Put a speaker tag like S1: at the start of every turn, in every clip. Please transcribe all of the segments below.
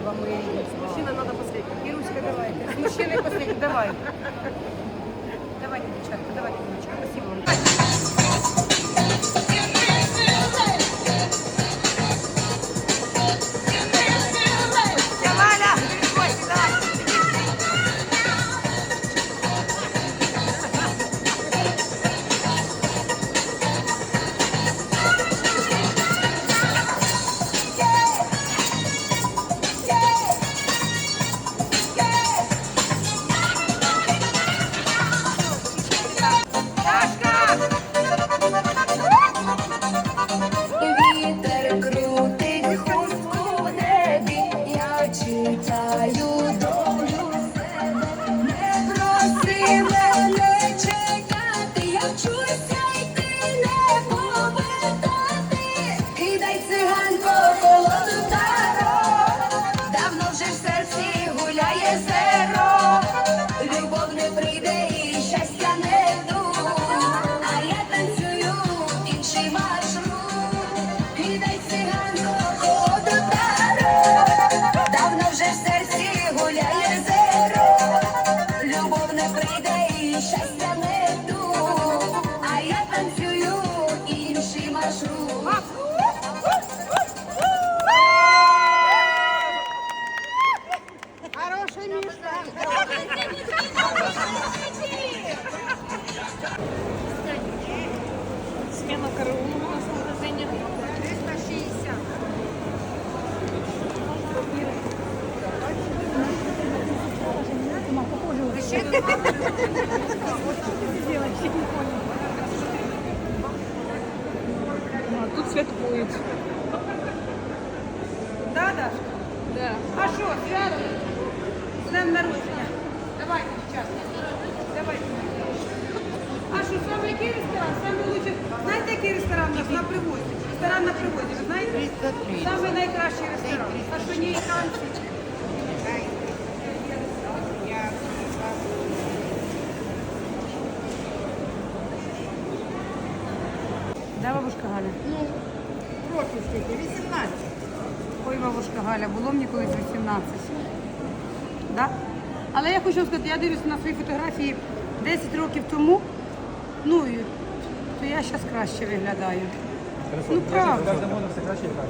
S1: вам, мы Мужчина надо последний. Ируська, давайте. С мужчиной последний, давай. Давайте, девчатка, давайте, девочка. Спасибо вам.
S2: А
S3: тут святкують.
S1: Да, Дашка?
S3: Да.
S1: А що, свято? З днем народження. Давайте, дівчатка. Давайте. А що, саме який ресторан? Саме лучший. Знаєте, який ресторан у нас на привозі? Ресторан на привозі, ви знаєте? Саме найкращий ресторан. А що не танці? Да, бабушка Галя?
S4: Ну, років скільки? 18.
S1: Ой, бабушка Галя, було мені колись 18. Да? Але я хочу сказати, я дивлюся на свої фотографії 10 років тому, ну, і- то я зараз краще виглядаю. Ну, правда.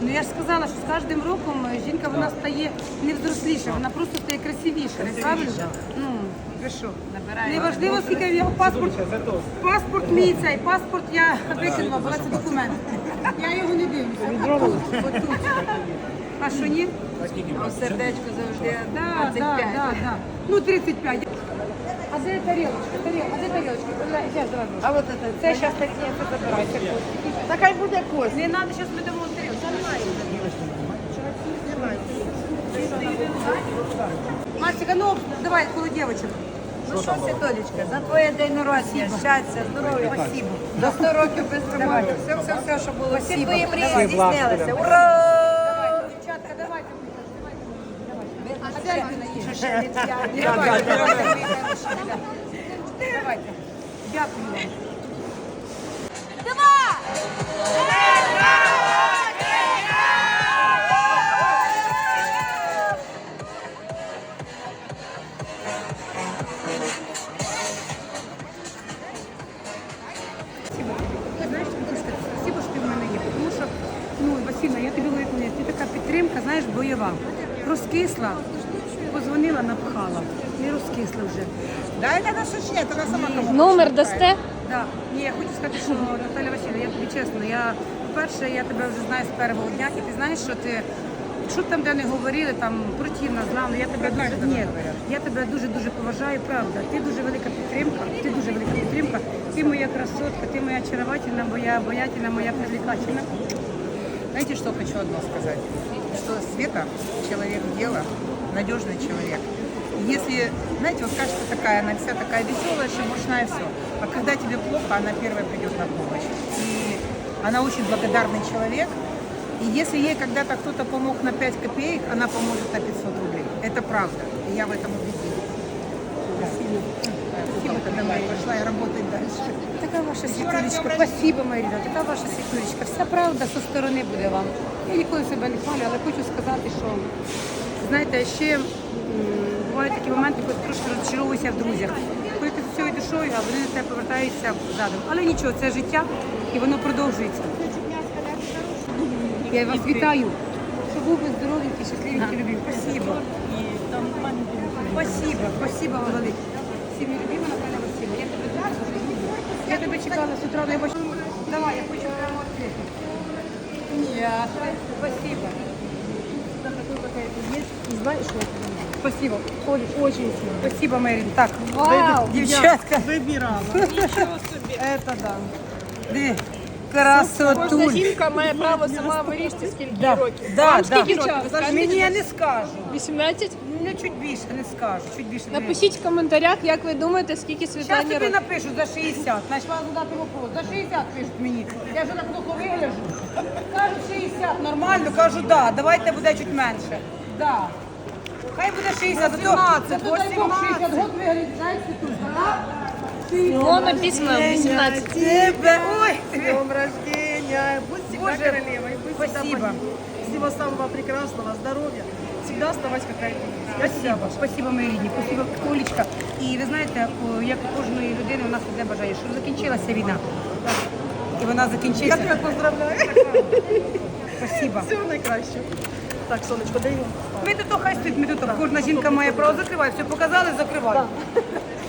S1: Ну я ж сказала, що з кожним роком жінка вона стає не взросліша, вона просто стає красивіша. Правильно? Ну, ви що? Неважливо, скільки я паспорт. Паспорт мій цей, паспорт я викинула, бо це документ. Я його не дивлюся. Отут. А що ні?
S4: Сердечко завжди
S1: Да, да, да, да. Ну, 35. А де тарілочка? Тарілочка, а де тарілочка? Зараз, давай.
S4: А от це,
S1: Це зараз це забирайте.
S4: Та хай буде кость.
S1: Не треба, зараз ми дамо тарілку. Мальчика, ну давай коло дівчинок.
S4: Що, Світолечка, за твоє день народження, щастя, здоров'я. Спасибо. До 100 років без ремонту. Все, все, все, що було. Всі твої мрії здійснилися. Ура!
S1: Дівчатка, давайте. Давайте, давайте. Давайте. Дякую вам. Підтримка. Розкисла, позвонила, напхала. Не розкисла вже.
S4: Да, это наша член, это сама кому.
S3: Номер дасте?
S1: Да. Ні, я хочу сказати, що Наталя Васильівна, я тобі чесно, я, по-перше, я тебе вже знаю з першого дня, і ти знаєш, що ти, що б там де не говорили, там противна, зла, але я тебе дуже, ні, я тебе дуже-дуже поважаю, правда. Ти дуже велика підтримка, ти дуже велика підтримка, ти моя красотка, ти моя очаровательна, моя обаятельна, моя привлекательна.
S5: Знаете, что хочу одно сказать? Что Света человек дела, надежный человек. Если, знаете, вот кажется такая, она вся такая веселая, шебуршная, все. А когда тебе плохо, она первая придет на помощь. И она очень благодарный человек. И если ей когда-то кто-то помог на 5 копеек, она поможет на 500 рублей. Это правда. И я в этом убедилась. Спасибо. Спасибо, домой пошла и работать дальше.
S1: Така ваша світулечка, спасибо, моя рідна, така ваша світулечка. Вся правда зі сторони буде вам. Я ніколи себе не хвалю, але хочу сказати, що Знаєте, ще бувають такі моменти, коли трошки розчаровуєшся в друзях. Коли ти з цією душою, а вони на тебе повертаються задом. Але нічого, це життя і воно продовжується. Я вас вітаю. Щоб ви здоровенький, щасливенький, любим. Спасибо. Спасибо, спасибо вам велике. Всім любима Наталя Васильівна. Я тебе люблю. Я тебе чекала з утра, але я бачу. Давай, я хочу прямо відкрити. Ні, спасибо.
S3: Знаешь, что
S1: Спасибо. Олечка. Очень сильно. Спасибо, Мэрин. Так,
S3: Вау,
S1: дівчатка.
S3: выбирала. Ничего себе.
S1: Это да. Диви, красотуль.
S3: Кожна жінка має право сама вирішити, скільки
S1: Да,
S3: років.
S1: да,
S3: Вам
S1: да.
S3: скільки років? Ви скажете?
S1: Мені я не скажу.
S3: 18?
S1: Не чуть більше не скажу. Чуть більше.
S3: Напишіть в коментарях, як ви думаєте, скільки
S1: Зараз
S3: Світлані
S1: тобі
S3: років.
S1: напишу за 60. Значить, вам задати вопрос. За 60 пишуть мені. Я вже так плохо вигляжу. Кажуть 60, нормально, кажу, да. Давайте буде чуть менше. Да. Хай буде 60. Зато, зато дай Бог 60 год виглядить, знаєте, тут.
S3: Ну, написано 18.
S1: Тебе, ой, тебе.
S6: днем рождения! Будь всегда
S1: Боже,
S6: королевой, будь всегда
S1: спасибо.
S6: Всего самого прекрасного, здоровья. Всегда оставайся какая ты есть. Я тебя
S1: Спасибо, спасибо, мої рідні, спасибо, Олечка. І ви знаєте, о, як у кожної людини, у нас одне бажає, щоб закінчилася війна. І вона
S6: Я
S1: закінчиться.
S6: тебя поздравляю.
S1: Спасибо.
S6: Всего наикраще. Так, сонечко, дай ему.
S1: Ми тут то хай стоїть, ми тут то. кожна жінка має право закривай. Все, показали, закривай.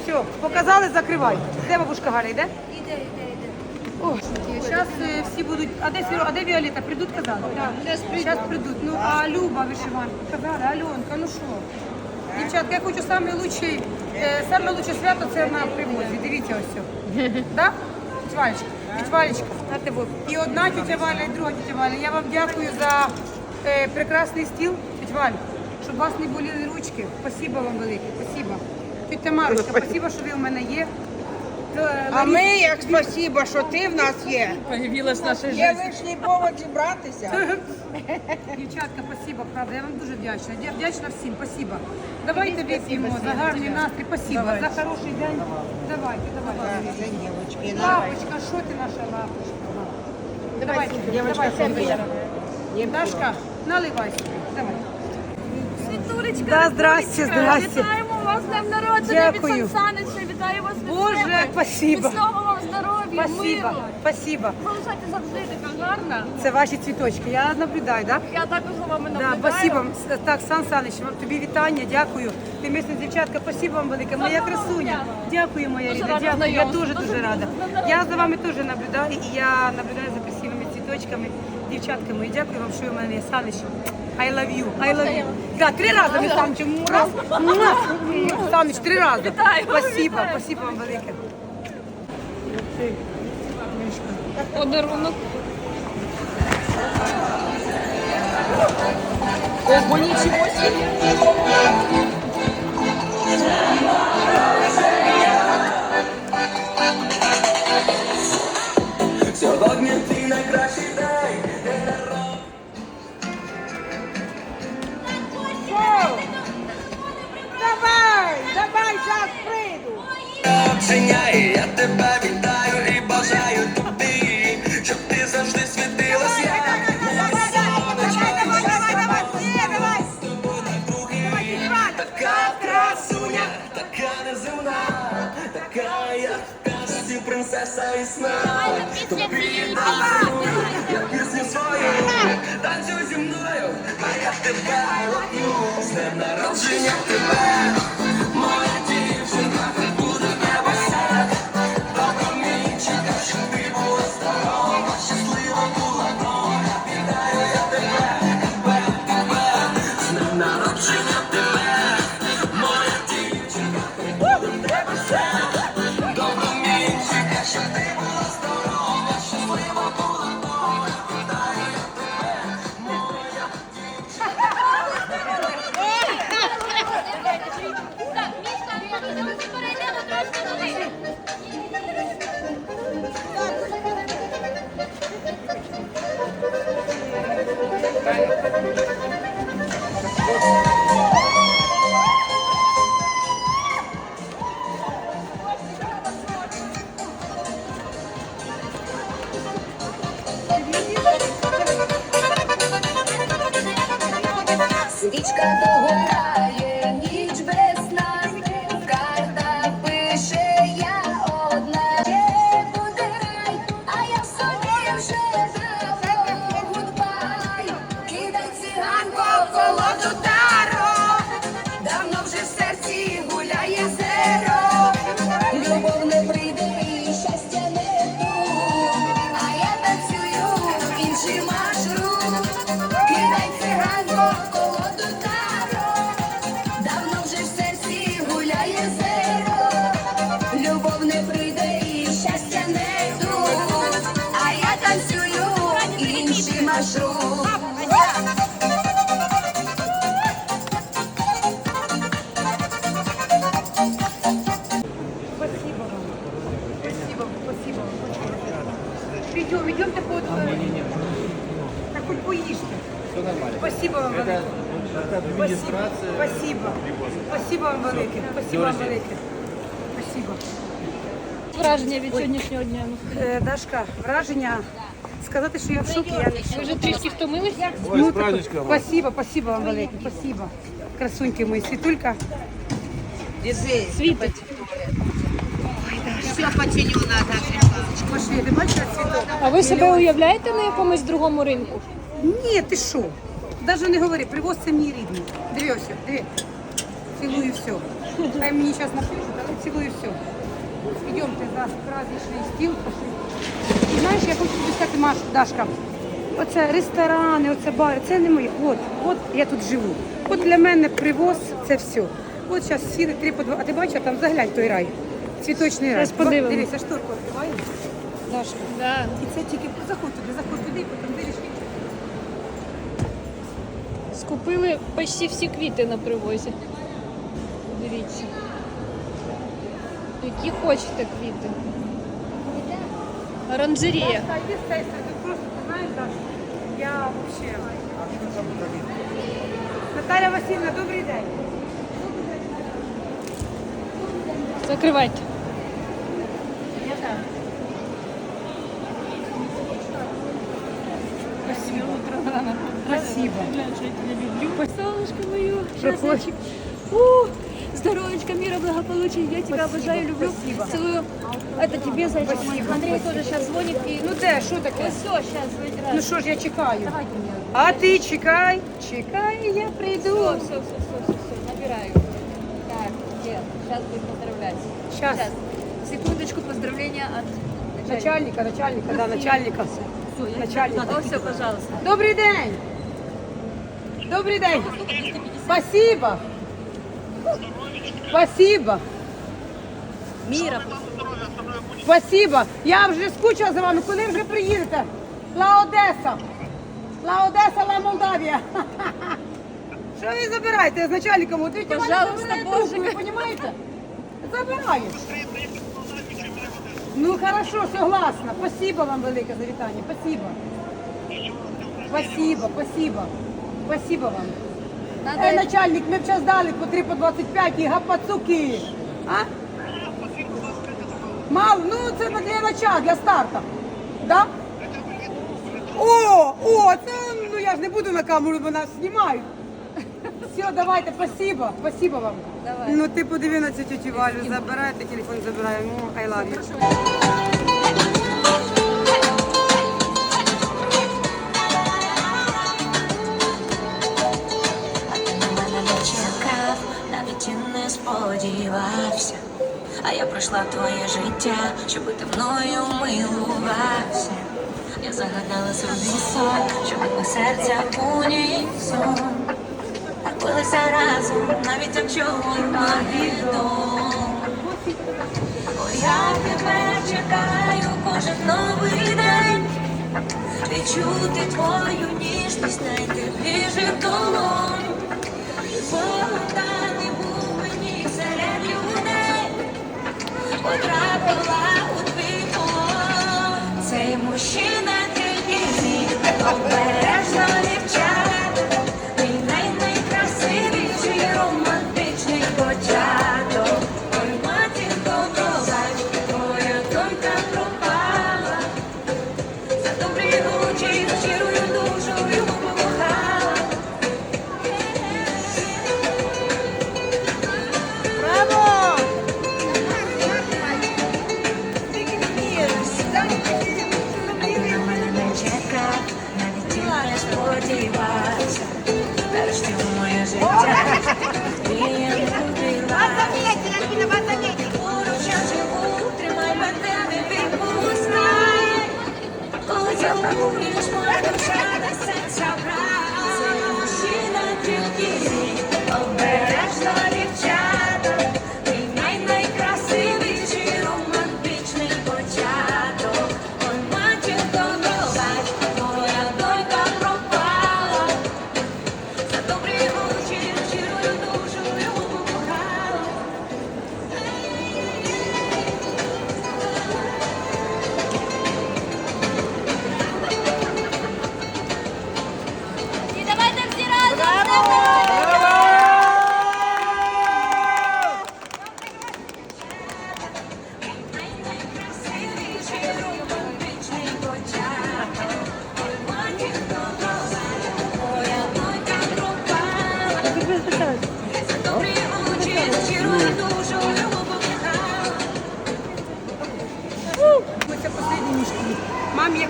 S1: Все, показали, закривай. Де бабушка Галя, йде? Іде, іде, іде. Зараз всі будуть. А де Сіро, а де Віоліта? Прийдуть, казали? Зараз прийдуть. Ну, а Люба вишиванка, казали, Альонка, ну що? Дівчатка, я хочу саме лучший, е, саме лучше свято це на привозі. Дивіться ось все. Да? Тьвалечка, Тьвалечка. І одна тітя Валя, і друга тітя Валя. Я вам дякую за е, прекрасний стіл, тітя Валь, щоб у вас не боліли ручки. Спасибо вам велике, спасибо. Тітя Марочка, спасибо, що ви у мене є. Е,
S7: А ми як спасибо, що ти в нас є.
S3: Появилась наша
S7: Є лишній повод зібратися.
S1: Дівчатка, спасибо, правда, я вам дуже вдячна. Я вдячна всім, спасибо. Давайте вип'ємо за гарний настрій, спасибо, за хороший день. Давайте, давайте. Лапочка, що ти наша лапочка? Давайте, давайте. Дашка, наливай давай.
S3: Світулечка,
S1: Да, здрасте, здрасте.
S3: Вітаємо вас з днем народження
S1: Дякую.
S3: від Сансанича. Вітаю вас від
S1: Боже,
S3: себе.
S1: спасибо.
S3: Міцного вам здоров'я,
S1: Спасибо,
S3: миру.
S1: спасибо.
S3: Залишайте завжди така гарна.
S1: Це ваші цвіточки, я наблюдаю, так?
S3: Я також за вами
S1: Да,
S3: наблюдаю.
S1: спасибо. Так, Сан Саныч, вам тобі вітання, дякую. Ти мисна дівчатка, спасибо вам велике. Моя красуня. Дякую, моя
S3: Дуже рада
S1: Дякую. Я
S3: знайомству.
S1: дуже
S3: Дуже
S1: дуже рада. Я за вами теж наблюдаю і я наблюдаю за красивими цвіточками, дівчатками. І дякую вам, що ви в мене є. Саныч. I love you. I love you. Да, три рази ми. Раз. Саныч, три рази.
S3: Вітаю.
S1: Спасибо, спасибо вам велике.
S3: Подарунок.
S8: Сьогодні я тебе. З днем народження тебе,
S1: вам. Идем, идемте под... Так хоть поешьте.
S9: Все нормально.
S1: Спасибо вам велике.
S9: Это администрация.
S1: Спасибо. Спасибо вам велике. Спасибо вам велике. Спасибо.
S3: Враження від сьогоднішнього дня.
S1: Е, Дашка, враження. Сказати, що я в шокі, я не в
S3: Ви
S1: шокі.
S3: вже трішки втомились?
S9: Ой,
S1: Ну,
S9: с праздничком
S1: так,
S9: вас.
S1: Спасибо, спасибо вам велике. Спасибо. Красуньки мої, світулька.
S3: Світить.
S1: Пошли, ти бачила цвіток?
S3: А ви себе уявляєте на якомусь другому ринку?
S1: Ні, ти що? Даже не говори, привоз це мій рідний. Диви диви. Цілую все. Хай мені зараз напишуть, але цілую все. Йдемте за праздничний стіл. пошли. І знаєш, я хочу тобі сказати, Маш, Дашка, оце ресторани, оце бари, це не моє. От, от я тут живу. От для мене привоз це все. От зараз сіли три по два. А ти бачиш, там заглянь той рай. Цвіточний рай.
S3: Зараз подивимось.
S1: Дивися, шторку відкриваємо. Дашка.
S3: Да.
S1: І це тільки заходь туди, заходь туди, і потім вирішиш.
S3: Скупили почти всі квіти на привозі. Дивіться. Які хочете квіти. Оранжерія.
S1: Так, цієї сторони. Просто ти знаєш, я вообще. Наталя Васильівна, добрий день.
S3: Закривайте.
S1: Спасибо.
S3: Солнышко мое,
S1: Проходь.
S3: Фу, здоровечка, мира, благополучия. Я тебя обожаю, люблю. Целую. Это тебе, зайчик мой. Андрей тоже сейчас звонит и...
S1: Ну де, що таке?
S3: Все, сейчас
S1: Ну
S3: выбираю.
S1: що ж, я чекаю. А ти чекай, чекай, я прийду.
S3: Все, все, все, все, все, все, набираю. Так, нет, сейчас будет поздравлять.
S1: Щас.
S3: Секундочку, поздравления от
S1: Начальника, начальника, да, начальника. Начальника.
S3: О, все, пожалуйста.
S1: Добрий день. Добрий день. Спасибо. Спасибо.
S3: Мира.
S1: Спасибо. Я вже скучила за вами. Коли вже приїдете? Ла Одеса. Ла Одеса, Ла Молдавія. Що ви забираєте з начальником? От
S3: Пожалуйста, Боже.
S1: Ви розумієте? Забирає. Ну хорошо, согласна. Спасибо вам велике за вітання. Спасибо. Спасибо, спасибо. Спасибо вам. Ей, начальник, ми б час дали по 3 по 25 і гапацуки. А? Мало, ну це для начала, для старта. Да? О, о, це, ну я ж не буду на камеру, бо нас знімають. Все, давайте, спасибо, спасибо вам.
S3: Давай.
S1: Ну ти подиви на цю тетю Валю, забирайте телефон, забираю. Ну, I love you.
S2: навіть і не сподівався. А я пройшла твоє життя, щоби ти мною милувався. Я загадала собі сон, щоб ми серця унісон. Билися разом, навіть якщо Армагеддон. О, я тебе чекаю кожен новий день. Відчути твою ніжність найтепліших долонь. Полутаний був мені серед людей, потрапила у твій полон. Цей мужчина тільки зі обережно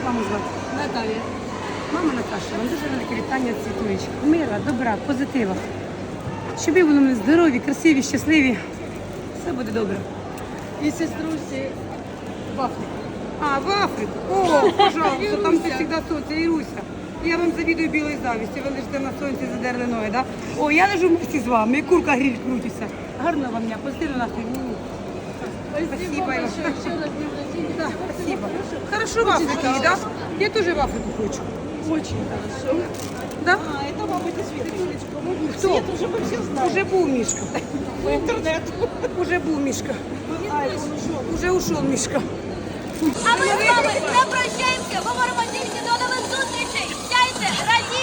S1: маму звати? Наталія. Мама Наташа, вам дуже велике вітання світулечка. Мира, добра, позитива. Щоб ви були здорові, красиві, щасливі. Все буде добре.
S6: И сестру в Африку.
S1: А, в Африку? О, пожалуйста, там ти завжди сонце, Іруся. Я вам завідую білої завісті, ви лежите на сонці, задерли ноги, да? О, я лежу вместе з вами, і курка гріль крутиться. Гарного вам дня, позитивно настрій. Спасибо.
S6: большое.
S1: Іван.
S6: Еще раз днем рождения.
S1: Да, спасибо. Хорошо в Африке, да? Я тоже в Африку хочу.
S6: Очень хорошо.
S1: Да?
S6: А, это мама это Светулечка. Ну,
S1: Кто?
S6: Свет уже мы все знаем.
S1: Уже був Мішка.
S6: По интернету.
S1: Уже був Мішка. Уже ушел Мішка.
S10: А ми з вами не прощаємося, говоримо тільки до нових зустрічей. Сяйте, радійте,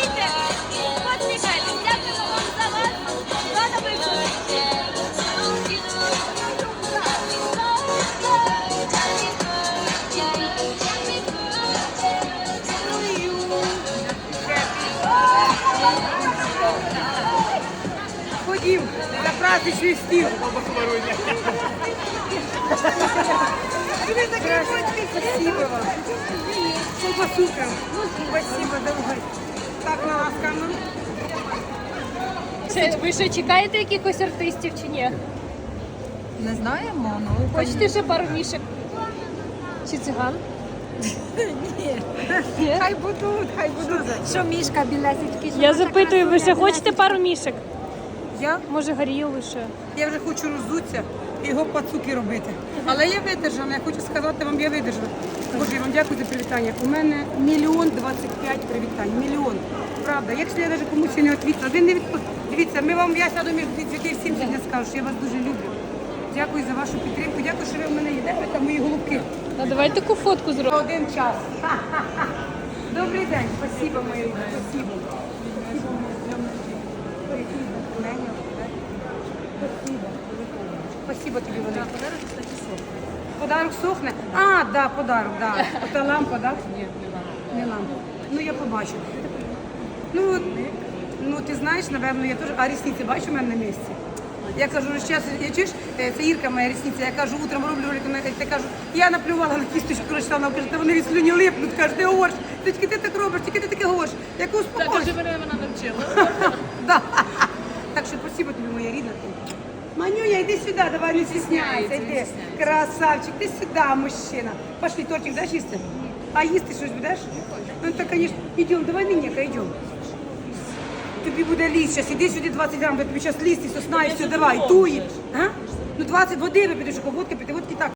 S1: 15 свистів. Спасибо вам. Спасибо, давай. Так, на вас камеру. Ну.
S3: Ви ще чекаєте якихось артистів чи ні?
S4: Не знаємо, ну.
S3: Хочете ще пару мішок? Чи циган? Ні.
S1: Хай будуть, хай будуть.
S4: Що мішка біля білесечки?
S3: Я запитую, ви ще хочете пару мішок?
S1: Я,
S3: Може горілу ще?
S1: я вже хочу роздутися і його пацуки робити. Але я видержана, я хочу сказати вам, я видержана. Боже, я вам дякую за привітання. У мене мільйон двадцять п'ять привітань. Мільйон. Правда, якщо я навіть комусь не відповіла, ви не відповіли. Дивіться, ми вам, я сяду між дітей всім сьогодні скажу, що я вас дуже люблю. Дякую за вашу підтримку, дякую, що ви в мене є. Де ви там мої голубки?
S3: А давайте таку фотку зробимо.
S1: Один час. Добрий день, спасибо, мої спасибо. Спасибо тобі велике. Подарок сохне? А, да, подарок, да. Ота лампа, да? Ні, не лампа. Ну я побачу. Ну, ну ти знаєш, напевно, я теж. А рісниці бачу в мене на місці. Я кажу, ну зараз, я чуєш, е, це Ірка моя рісниця, я кажу, утром роблю ролик, вона каже, я кажу, я наплювала на кісточку, коротше, вона каже, та вони від слюні липнуть, каже, ти говориш, ти тільки ти так робиш, тільки ти таке говориш. Я кажу, успокойся.
S6: мене вона навчила.
S1: Да. Так що спасибо тобі, моя рідна. Манюня, иди сюда, давай не стесняйся. йди. Красавчик, ты сюда, мужчина. Пошли, тортик дашь есть? А їсти щось дашь? Ну так, конечно, идем, давай мені, идем. Тобі буде ліс, зараз іди сюди 20 грам, бо тобі зараз ліс і сосна, і все, давай, туї. А? Ну 20 води випити, що водки пити, водки так.